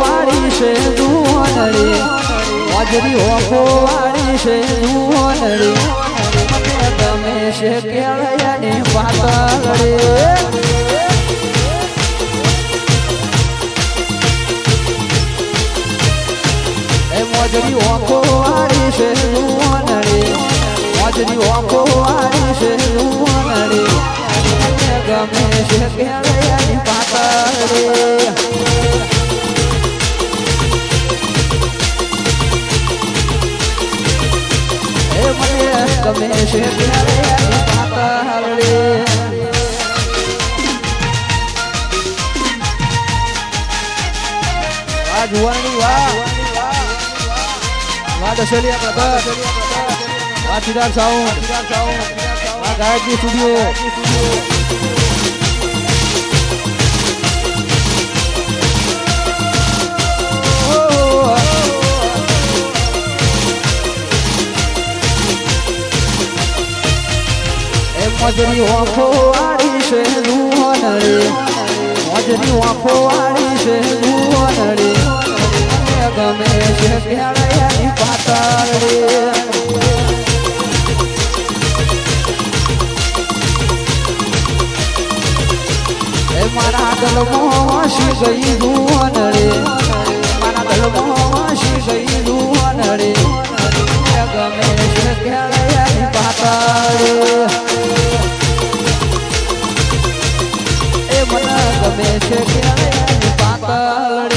વાળી છે દુહનડી મોજરી ઓખો વાળી છે મને ગમે છે કેળયાની પાતળડી એ મોજરી ઓખો વાળી છે દુહનડી મોજરી ઓખો વાળી છે મને ગમે છે કેળયાની પાતળડી ગમે છે ત્યારે એની પાતળડી. વાહ જુવાનડી વાહ વાહ દશેલિયા બ્રધર વાહ ચિરાગ સાઉન્ડ સ્ટુડિયો. મજરી વાંખો વાળી છે લુહનડી મજરી વાંખો વાળી છે લુહનડી મને ગમે છે કેળયાની પાતળડી એ મારા દલમાં શી ગઈ લુહનડી મારા દલમાં શી ગઈ લુહનડી મને ગમે છે કેળયાની કેળયાની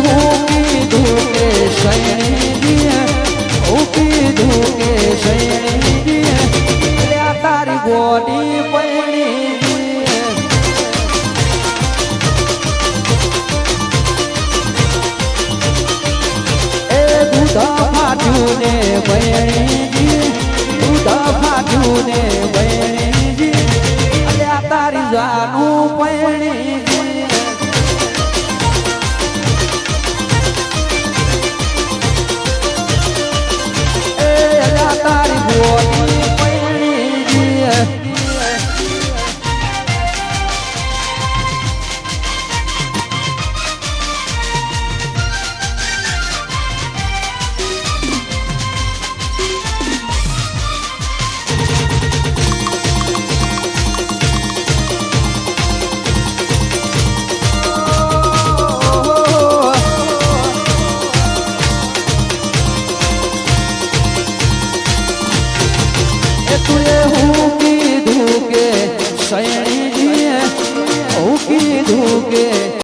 હું કીધું કે શયણીજી હું કીધું કે અલ્યા તારી ગોની પયણીજી એ દૂધ ને એ તુએ